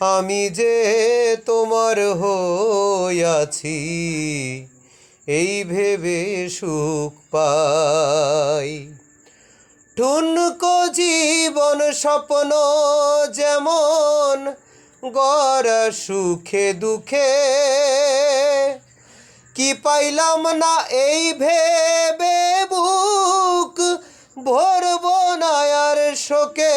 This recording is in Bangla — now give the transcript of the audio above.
আমি যে তোমার হইয়াছি, এই ভেবে সুখ পাই। ঠুনকো জীবন স্বপ্ন যেমন, গড়া সুখে দুঃখে। কি পাইলাম না এই ভেবে বুক, ভরব না আর শোকে।